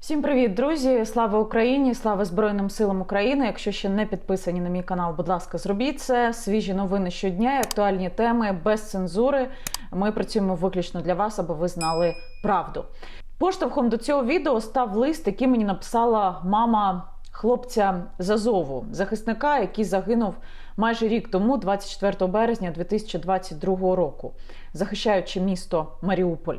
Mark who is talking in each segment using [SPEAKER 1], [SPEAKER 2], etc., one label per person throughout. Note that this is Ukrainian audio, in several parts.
[SPEAKER 1] Всім привіт, друзі! Слава Україні! Слава Збройним силам України! Якщо ще не підписані на мій канал, будь ласка, зробіть це. Свіжі новини щодня, актуальні теми без цензури. Ми працюємо виключно для вас, аби ви знали правду. Поштовхом до цього відео став лист, який мені написала мама хлопця з Азову, захисника, який загинув майже рік тому, 24 березня 2022 року, захищаючи місто Маріуполь.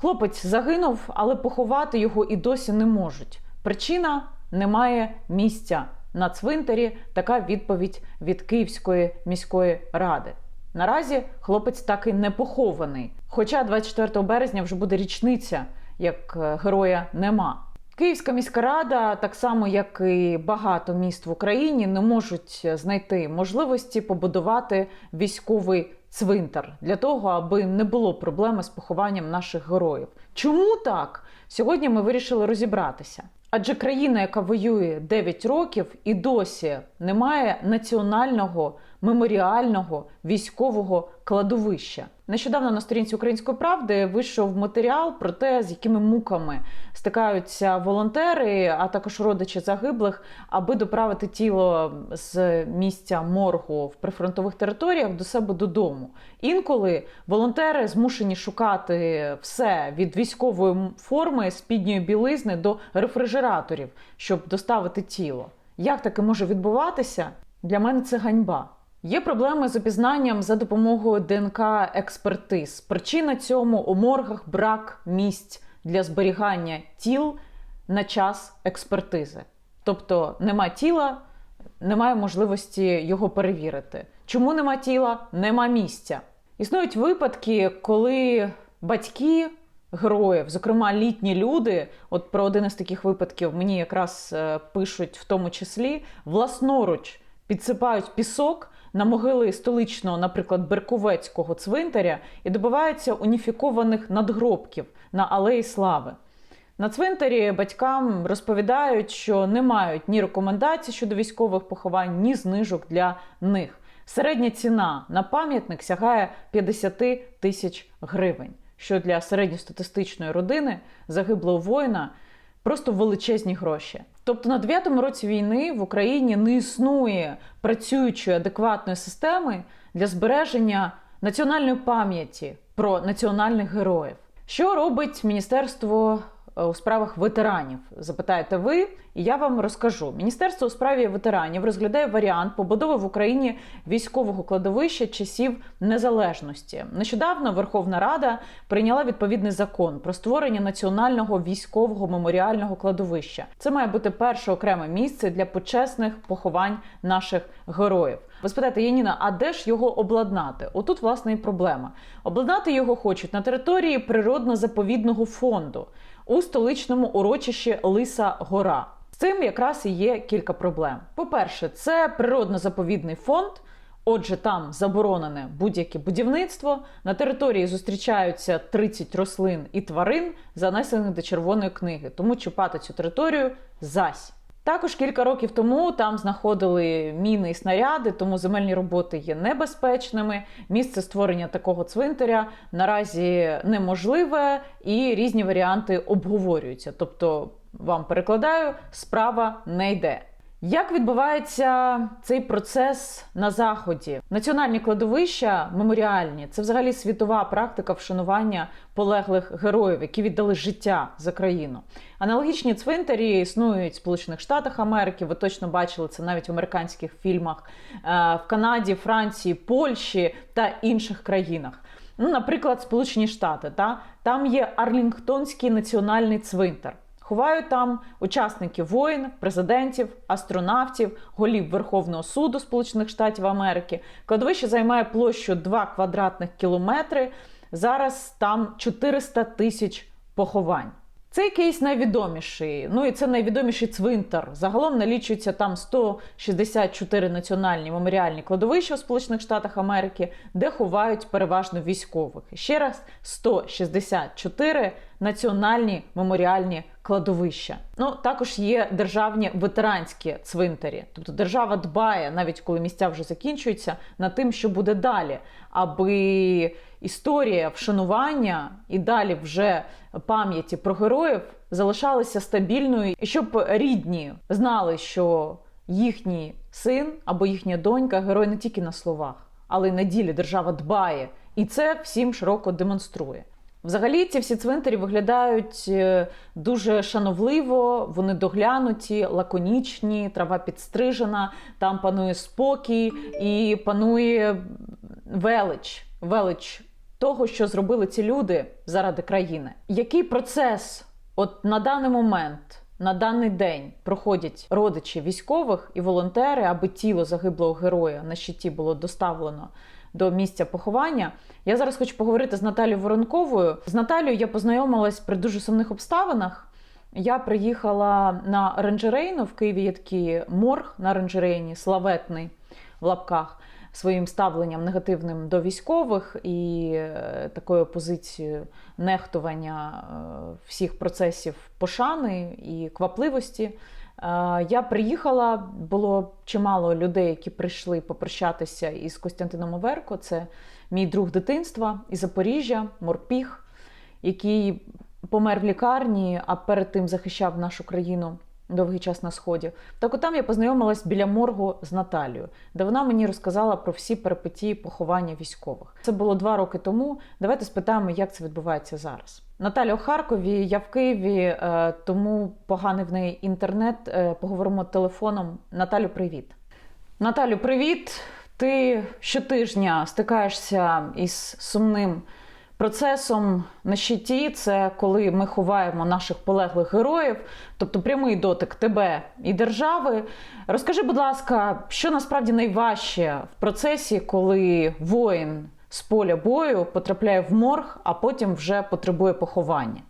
[SPEAKER 1] Хлопець загинув, але поховати його і досі не можуть. Причина немає місця на цвинтарі. Така відповідь від Київської міської ради. Наразі хлопець так і не похований. Хоча 24 березня вже буде річниця, як е, героя нема. Київська міська рада, так само як і багато міст в Україні, не можуть знайти можливості побудувати військовий цвинтар для того, аби не було проблеми з похованням наших героїв. Чому так? Сьогодні ми вирішили розібратися. Адже країна, яка воює 9 років, і досі не має національного меморіального військового кладовища. Нещодавно на сторінці Української правди вийшов матеріал про те, з якими муками стикаються волонтери, а також родичі загиблих, аби доправити тіло з місця моргу в прифронтових територіях до себе додому. Інколи волонтери змушені шукати все від військової форми спідньої білизни до рефрижераторів, щоб доставити тіло. Як таке може відбуватися? Для мене це ганьба. Є проблеми з опізнанням за допомогою ДНК експертиз. Причина цьому у моргах брак місць для зберігання тіл на час експертизи. Тобто нема тіла, немає можливості його перевірити. Чому нема тіла? Нема місця. Існують випадки, коли батьки героїв, зокрема літні люди, от про один із таких випадків мені якраз е, пишуть в тому числі, власноруч підсипають пісок на могили столичного, наприклад, Берковецького цвинтаря і добиваються уніфікованих надгробків на Алеї Слави. На цвинтарі батькам розповідають, що не мають ні рекомендацій щодо військових поховань, ні знижок для них. Середня ціна на пам'ятник сягає 50 тисяч гривень, що для середньостатистичної родини загиблого воїна просто величезні гроші. Тобто на дев'ятому році війни в Україні не існує працюючої адекватної системи для збереження національної пам'яті про національних героїв. Що робить Міністерство у справах ветеранів? Запитаєте ви, і я вам розкажу. Міністерство у справі ветеранів розглядає варіант побудови в Україні військового кладовища часів незалежності. Нещодавно Верховна Рада прийняла відповідний закон про створення національного військового меморіального кладовища. Це має бути перше окреме місце для почесних поховань наших героїв. Ви спитаєте, Яніна, а де ж його обладнати? Отут, власне, і проблема. Обладнати його хочуть на території природно-заповідного фонду у столичному урочищі Лиса Гора. З цим якраз і є кілька проблем. По-перше, це природно-заповідний фонд. Отже, там заборонене будь-яке будівництво. На території зустрічаються 30 рослин і тварин, занесених до червоної книги. Тому чіпати цю територію зась. Також кілька років тому там знаходили міни і снаряди, тому земельні роботи є небезпечними. Місце створення такого цвинтаря наразі неможливе і різні варіанти обговорюються. Тобто, вам перекладаю, справа не йде. Як відбувається цей процес на заході? Національні кладовища меморіальні це взагалі світова практика вшанування полеглих героїв, які віддали життя за країну. Аналогічні цвинтарі існують в Сполучених Штатах Америки. Ви точно бачили це навіть в американських фільмах е, в Канаді, Франції, Польщі та інших країнах. Ну, наприклад, Сполучені Штати, та там є Арлінгтонський національний цвинтар. Ховають там учасників воїн, президентів, астронавтів, голів Верховного суду Сполучених Штатів Америки. Кладовище займає площу 2 квадратних кілометри. Зараз там 400 тисяч поховань. Цей кейс найвідоміший. Ну і це найвідоміший цвинтар. Загалом налічується там 164 національні меморіальні кладовища у Сполучених Штатах Америки, де ховають переважно військових. Ще раз 164 національні меморіальні кладовища. Ну також є державні ветеранські цвинтарі. Тобто держава дбає, навіть коли місця вже закінчуються, над тим, що буде далі, аби історія вшанування і далі вже пам'яті про героїв залишалася стабільною, і щоб рідні знали, що їхній син або їхня донька герой не тільки на словах, але й на ділі держава дбає, і це всім широко демонструє. Взагалі, ці всі цвинтарі виглядають е, дуже шановливо, вони доглянуті, лаконічні, трава підстрижена, там панує спокій і панує велич, велич того, що зробили ці люди заради країни. Який процес от на даний момент, на даний день проходять родичі військових і волонтери, аби тіло загиблого героя на щиті було доставлено до місця поховання? Я зараз хочу поговорити з Наталією Воронковою. З Наталією я познайомилась при дуже сумних обставинах. Я приїхала на Ранжерейну в Києві є такий морг на Ранжерейні, славетний в лапках своїм ставленням негативним до військових і е, такою позицією нехтування е, всіх процесів пошани і квапливості. Я приїхала, було чимало людей, які прийшли попрощатися із Костянтином Оверко. Це мій друг дитинства із Запоріжжя, Морпіг, який помер в лікарні, а перед тим захищав нашу країну довгий час на сході. Так от там я познайомилась біля моргу з Наталією, де вона мені розказала про всі перипетії поховання військових. Це було два роки тому. Давайте спитаємо, як це відбувається зараз. Наталя у Харкові, я в Києві, е, тому поганий в неї інтернет. Е, Поговоримо телефоном. Наталю, привіт. Наталю, привіт. Ти щотижня стикаєшся із сумним процесом на щиті. Це коли ми ховаємо наших полеглих героїв, тобто прямий дотик тебе і держави. Розкажи, будь ласка, що насправді найважче в процесі, коли воїн з поля бою потрапляє в морг, а потім вже потребує поховання?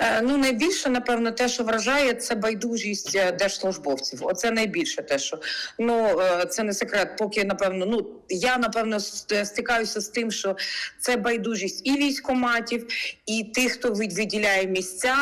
[SPEAKER 2] Е, Ну, найбільше, напевно, те, що вражає, це байдужість е, держслужбовців. Оце найбільше те, що ну е, це не секрет. Поки напевно, ну я напевно стикаюся з тим, що це байдужість і військоматів, і тих, хто від- виділяє місця.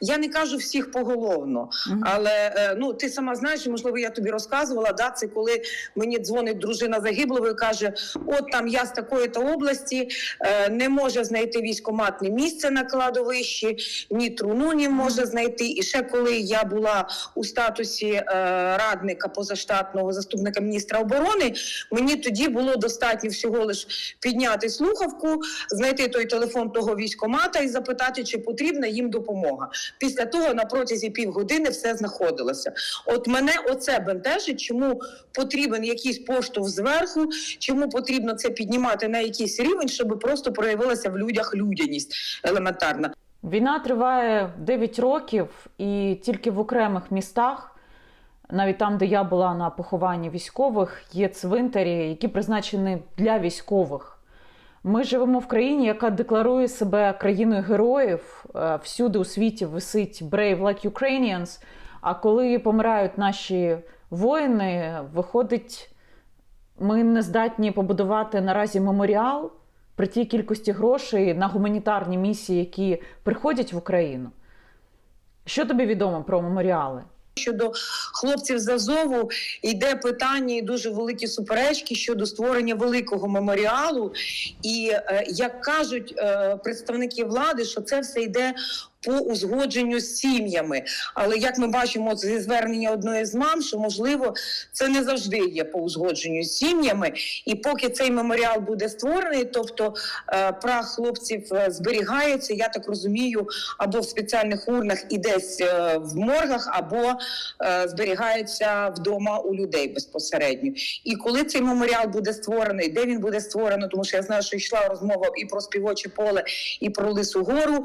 [SPEAKER 2] Я не кажу всіх поголовно, але ну ти сама знаєш, можливо, я тобі розказувала. Да, це коли мені дзвонить дружина загиблого і каже: От там я з такої-то області е, не може знайти військоматне місце на кладовищі, ні труну може знайти. І ще коли я була у статусі е, радника позаштатного заступника міністра оборони, мені тоді було достатньо всього лиш підняти слухавку, знайти той телефон того військомата і запитати, чи потрібна їм допомога. Після того на протязі півгодини все знаходилося. От мене оце бентежить, чому потрібен якийсь поштовх зверху, чому потрібно це піднімати на якийсь рівень, щоб просто проявилася в людях людяність елементарна.
[SPEAKER 1] Війна триває 9 років, і тільки в окремих містах, навіть там, де я була на похованні військових, є цвинтарі, які призначені для військових. Ми живемо в країні, яка декларує себе країною героїв. Е, Всюди у світі висить Brave like Ukrainians. А коли помирають наші воїни, виходить, ми не здатні побудувати наразі меморіал при тій кількості грошей на гуманітарні місії, які приходять в Україну. Що тобі відомо про меморіали?
[SPEAKER 2] Щодо хлопців з Азову йде питання і дуже великі суперечки щодо створення великого меморіалу. І е, як кажуть е, представники влади, що це все йде по узгодженню з сім'ями. Але як ми бачимо зі звернення одної з мам, що можливо це не завжди є по узгодженню з сім'ями. І поки цей меморіал буде створений, тобто е, прах хлопців е, зберігається, я так розумію, або в спеціальних урнах і десь е, в моргах, або зберігається вдома у людей безпосередньо. І коли цей меморіал буде створений, де він буде створено, тому що я знаю, що йшла розмова і про співоче поле, і про лису гору.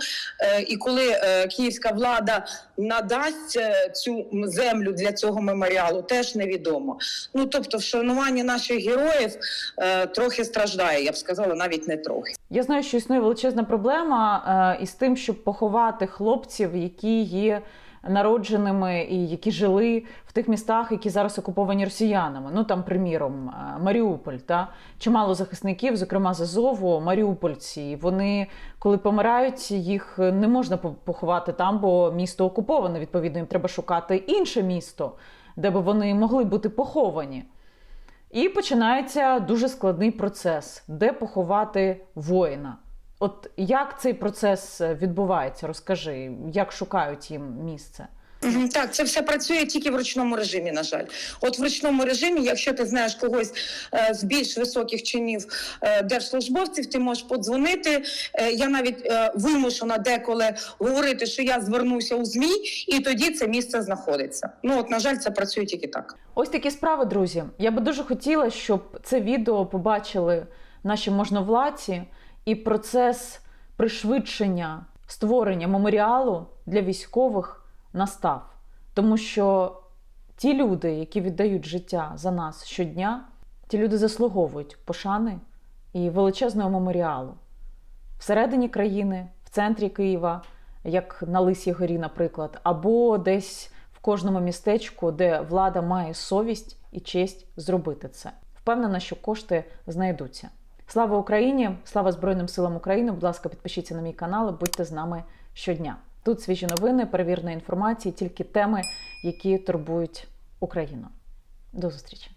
[SPEAKER 2] І коли е, київська влада надасть е, цю землю для цього меморіалу, теж невідомо. Ну тобто, вшанування наших героїв е, трохи страждає, я б сказала, навіть не трохи.
[SPEAKER 1] Я знаю, що існує величезна проблема із тим, щоб поховати хлопців, які є народженими і які жили в тих містах, які зараз окуповані росіянами. Ну там, приміром, е, Маріуполь, та чимало захисників, зокрема з Азову, Маріупольці. Вони, коли помирають, їх не можна поховати там, бо місто окуповане. Відповідно, їм треба шукати інше місто, де би вони могли бути поховані. І починається дуже складний процес, де поховати воїна. От як цей процес е, відбувається? Розкажи, як шукають їм місце?
[SPEAKER 2] Так, це все працює тільки в ручному режимі. На жаль, от в ручному режимі, якщо ти знаєш когось е, з більш високих чинів е, держслужбовців, ти можеш подзвонити. Я навіть вимушена деколи говорити, що я звернуся у змі, і тоді це місце знаходиться. Ну от на жаль, це працює тільки так.
[SPEAKER 1] Ось такі справи, друзі. Я би дуже хотіла, щоб це відео побачили наші можновладці і процес пришвидшення створення меморіалу для військових настав. Тому що ті люди, які віддають життя за нас щодня, ті люди заслуговують пошани і величезного меморіалу всередині країни, в центрі Києва, як на Лисій горі, наприклад, або десь в кожному містечку, де влада має совість і честь зробити це. Впевнена, що кошти знайдуться. Слава Україні! Слава Збройним силам України! Будь ласка, підпишіться на мій канал, і будьте з нами щодня. Тут свіжі новини, перевірена інформація, тільки теми, які турбують Україну. До зустрічі!